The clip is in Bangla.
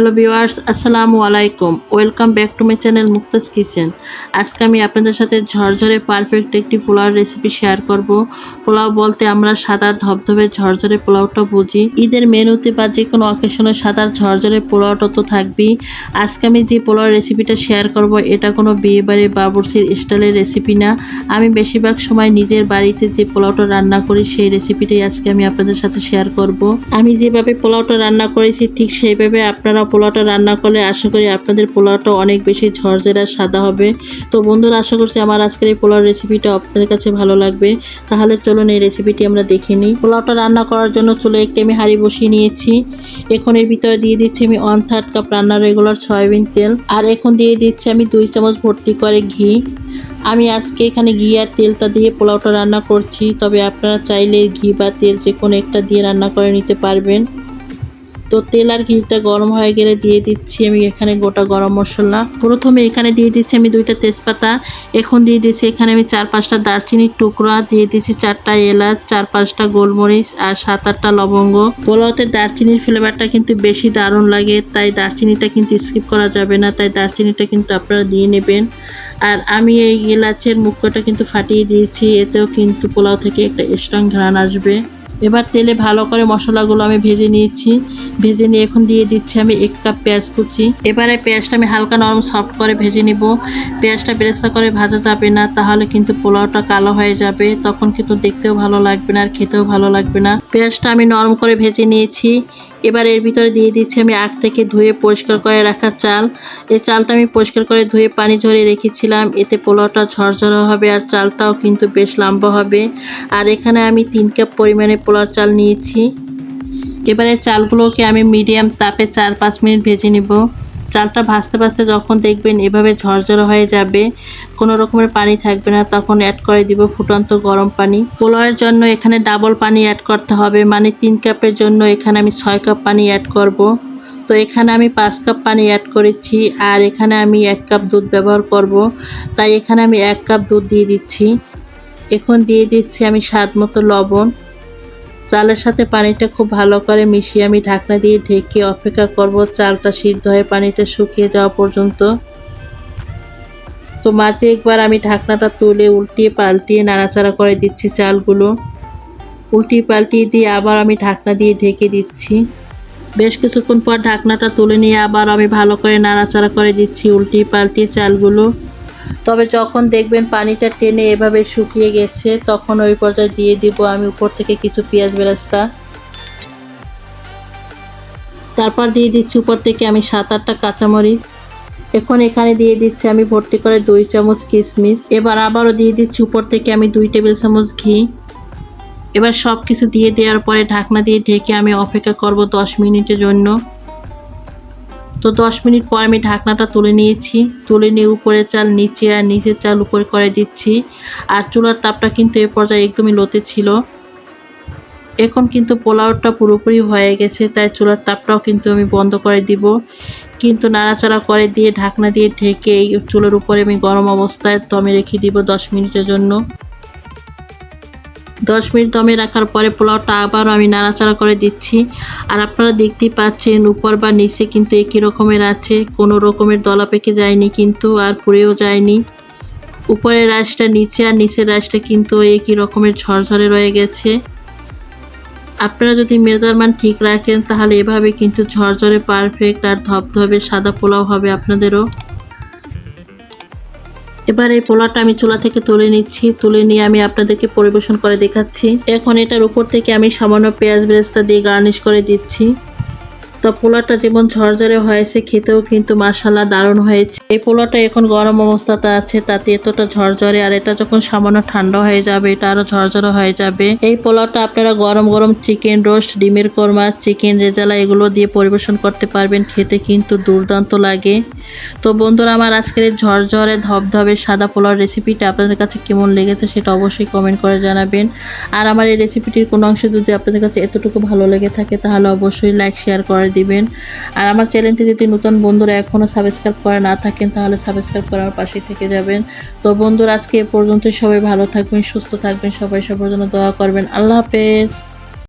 হ্যালো ভিউয়ার্স, আসসালামু আলাইকুম। Welcome back to my channel Mukta's kitchen. আজকে আমি আপনাদের সাথে ঝরঝরে পারফেক্ট একটি পোলাওর রেসিপি শেয়ার করব। পোলাও বলতে আমরা সাদা ধবধবে ঝরঝরে পোলাওটা বুঝি। ঈদের মেনুতে বা যে কোনো অকেশনে সাদা ঝরঝরে পোলাওটা তো থাকবেই। আজকে আমি যে পোলাওর রেসিপিটা শেয়ার করব, এটা কোনো বিয়ে বাড়ি বাবুর্চির স্টাইলের রেসিপি না। আমি বেশিরভাগ সময় নিজের বাড়িতে যে পোলাওটা রান্না করি, সেই রেসিপিটাই আজকে আমি আপনাদের সাথে শেয়ার করব। আমি যেভাবে পোলাওটা রান্না করেছি, ঠিক সেইভাবে আপনারা পোলাওটা রান্না করলে আশা করি আপনাদের পোলাওটা অনেক বেশি ঝরঝরে সাদা হবে। তো বন্ধুরা, আশা করছি আমার আজকের এই পোলাও রেসিপিটা আপনাদের কাছে ভালো লাগবে। তাহলে চলুন এই রেসিপিটি আমরা দেখে নিই। পোলাওটা রান্না করার জন্য চলে একটি আমি হাঁড়ি বসিয়ে নিয়েছি। এখন এর ভিতরে দিয়ে দিচ্ছি আমি ওয়ান থার্ড কাপ রান্নার রেগুলার সয়াবিন তেল। আর এখন দিয়ে দিচ্ছি আমি দুই চামচ ভর্তি করে ঘি। আমি আজকে এখানে ঘি আর তেলটা দিয়ে পোলাওটা রান্না করছি। তবে আপনারা চাইলে ঘি বা তেল যে কোনো একটা দিয়ে রান্না করে নিতে পারবেন। তো তেল আর কিছুটা গরম হয়ে গেলে দিয়ে দিচ্ছি আমি এখানে গোটা গরম মশলা। প্রথমে এখানে দিয়ে দিচ্ছি আমি দুইটা তেজপাতা। এখন দিয়ে দিচ্ছি এখানে আমি চার পাঁচটা দারচিনির টুকরা দিয়ে দিচ্ছি চারটা এলাচ, চার পাঁচটা গোলমরিচ আর সাত আটটা লবঙ্গ। পোলাওতে দারচিনির ফ্লেভারটা কিন্তু বেশি দারুণ লাগে, তাই দারচিনিটা কিন্তু স্কিপ করা যাবে না, তাই দারচিনিটা কিন্তু আপনারা দিয়ে নেবেন। আর আমি এই এলাচের মুখটা কিন্তু ফাটিয়ে দিয়েছি, এতেও কিন্তু পোলাও থেকে একটা স্ট্রং ঘ্রাণ আসবে। এবার তেলে ভালো করে মশলাগুলো আমি ভেজে নিয়েছি। ভেজে নিয়ে এখন দিয়ে দিচ্ছি আমি এক কাপ পেঁয়াজ কুচি। এবারে পেঁয়াজটা আমি হালকা নরম সফট করে ভেজে নিব। পেঁয়াজটা বেরেস্তা করে ভাজা যাবে না, তাহলে কিন্তু পোলাওটা কালো হয়ে যাবে। তখন কিন্তু দেখতেও ভালো লাগবে না আর খেতেও ভালো লাগবে না। পেঁয়াজটা আমি নরম করে ভেজে নিয়েছি। এবার এর ভিতরে দিয়ে দিচ্ছি আমি আগ থেকে ধুয়ে পরিষ্কার করে রাখা চাল। এই চালটা আমি পরিষ্কার করে ধুয়ে পানি ঝরে রেখেছিলাম। এতে পোলাওটা ঝরঝরে হবে আর চালটাও কিন্তু বেশ লম্বা হবে। আর এখানে আমি তিন কাপ পরিমাণে পোলাও চাল নিয়েছি। এবারে চালগুলোকে আমি মিডিয়াম তাপে চার পাঁচ মিনিট ভেজে নিব। চালটা ভাজতে ভাজতে যখন দেখবেন এভাবে ঝরঝরে হয়ে যাবে, কোনো রকমের পানি থাকবে না, তখন অ্যাড করে দিব ফুটন্ত গরম পানি। পোলাওয়ের জন্য এখানে ডাবল পানি অ্যাড করতে হবে মানে তিন কাপের জন্য এখানে আমি ছয় কাপ পানি অ্যাড করব। তো এখানে আমি পাঁচ কাপ পানি অ্যাড করেছি, আর এখানে আমি এক কাপ দুধ ব্যবহার করব। তাই এখানে আমি এক কাপ দুধ দিয়ে দিচ্ছি। এখন দিয়ে দিচ্ছি আমি স্বাদ মতো লবণ। চালের সাথে পানিটা খুব ভালো করে মিশিয়ে আমি ঢাকনা দিয়ে ঢেকে অপেক্ষা করব চালটা সিদ্ধ হয়ে পানিটা শুকিয়ে যাওয়া পর্যন্ত। তো মাঝে একবার আমি ঢাকনাটা তুলে উল্টিয়ে পাল্টিয়ে নাড়াচাড়া করে দিচ্ছি চালগুলো। উল্টিয়ে পাল্টিয়ে দিয়ে আবার আমি ঢাকনা দিয়ে ঢেকে দিচ্ছি। বেশ কিছুক্ষণ পর ঢাকনাটা তুলে নিয়ে আবার আমি ভালো করে নাড়াচাড়া করে দিচ্ছি উল্টিয়ে পাল্টিয়ে চালগুলো। তবে যখন দেখবেন পানিটা টেনে এভাবে শুকিয়ে গেছে, তখন ওই পর্যায়ে দিয়ে দিব আমি উপর থেকে কিছু পেঁয়াজ বেরাস্তা। তারপর দিয়ে দিচ্ছি উপর থেকে আমি সাত আটটা কাঁচামরিচ। এখন এখানে দিয়ে দিচ্ছি আমি ভর্তি করে দুই চামচ কিশমিশ এবার আবারও দিয়ে দিচ্ছি উপর থেকে আমি দুই টেবিল চামচ ঘি। এবার সব কিছু দিয়ে দেওয়ার পরে ঢাকনা দিয়ে ঢেকে আমি অপেক্ষা করব দশ মিনিটের জন্য। তো দশ মিনিট পর আমি ঢাকনাটা তুলে নিয়েছি। তুলে নিয়ে উপরে চাল, নিচে আর নিচের চাল উপরে করে দিচ্ছি। আর চুলার তাপটা কিন্তু এ পর্যায়ে একদমই লোতে ছিল। এখন কিন্তু পোলাওটা পুরোপুরি হয়ে গেছে, তাই চুলার তাপটাও কিন্তু আমি বন্ধ করে দিব। কিন্তু নাড়াচাড়া করে দিয়ে ঢাকনা দিয়ে ঢেকে এই চুলার উপরে আমি গরম অবস্থায় দমে রেখে দিব দশ মিনিটের জন্য। দশ মিনিট দমে রাখার পরে পোলাওটা আবারও আমি নাড়াচাড়া করে দিচ্ছি। আর আপনারা দেখতেই পাচ্ছেন উপর বা নিচে কিন্তু একই রকমের আছে। কোনো রকমের দলা পেকে যায়নি কিন্তু, আর পুড়েও যায়নি। উপরের রাইসটা নিচে আর নিচের রাইসটা কিন্তু একই রকমের ঝরঝরে রয়ে গেছে। আপনারা যদি মেজারমেন্ট ঠিক রাখেন, তাহলে এভাবে কিন্তু ঝরঝরে পারফেক্ট আর ধবধবে সাদা পোলাও হবে আপনাদেরও। এবার এই পোলাটা আমি চুলা থেকে তুলে নিচ্ছি। তুলে নিয়ে আমি আপনাদেরকে পরিবেশন করে দেখাচ্ছি। এখন এটার উপর থেকে আমি সামান্য পেঁয়াজ বেরেস্তা দিয়ে গার্নিশ করে দিচ্ছি। তো পোলাটা যেমন ঝরঝরে হয়েছে, খেতেও কিন্তু মাসালা দারুণ হয়েছে। এই পোলাটা এখন গরম অবস্থাতে আছে, তাতে এতটা ঝরঝরে, আর এটা যখন সামান্য ঠান্ডা হয়ে যাবে, এটা আরও ঝরঝরে হয়ে যাবে। এই পোলাওটা আপনারা গরম গরম চিকেন রোস্ট, ডিমের কোরমা, চিকেন রেজালা এগুলো দিয়ে পরিবেশন করতে পারবেন, খেতে কিন্তু দুর্দান্ত লাগে। তো বন্ধুরা, আমার আজকের এই ঝরঝরে ধবধবে সাদা পোলাওর রেসিপিটা আপনাদের কাছে কেমন লেগেছে সেটা অবশ্যই কমেন্ট করে জানাবেন। আর আমার এই রেসিপিটির কোনো অংশ যদি আপনাদের কাছে এতটুকু ভালো লেগে থাকে, তাহলে অবশ্যই লাইক, শেয়ার করে দিবেন। আর আমার চ্যানেলটি যদি নতুন বন্ধুরা এখনও সাবস্ক্রাইব করে না থাকেন, তাহলে সাবস্ক্রাইব করার পাশে থেকে যাবেন। তো বন্ধুরা, আজকে এ পর্যন্ত সবাই ভালো থাকবেন, সুস্থ থাকবেন, সবাই সবার জন্য দোয়া করবেন। আল্লাহ হাফেজ।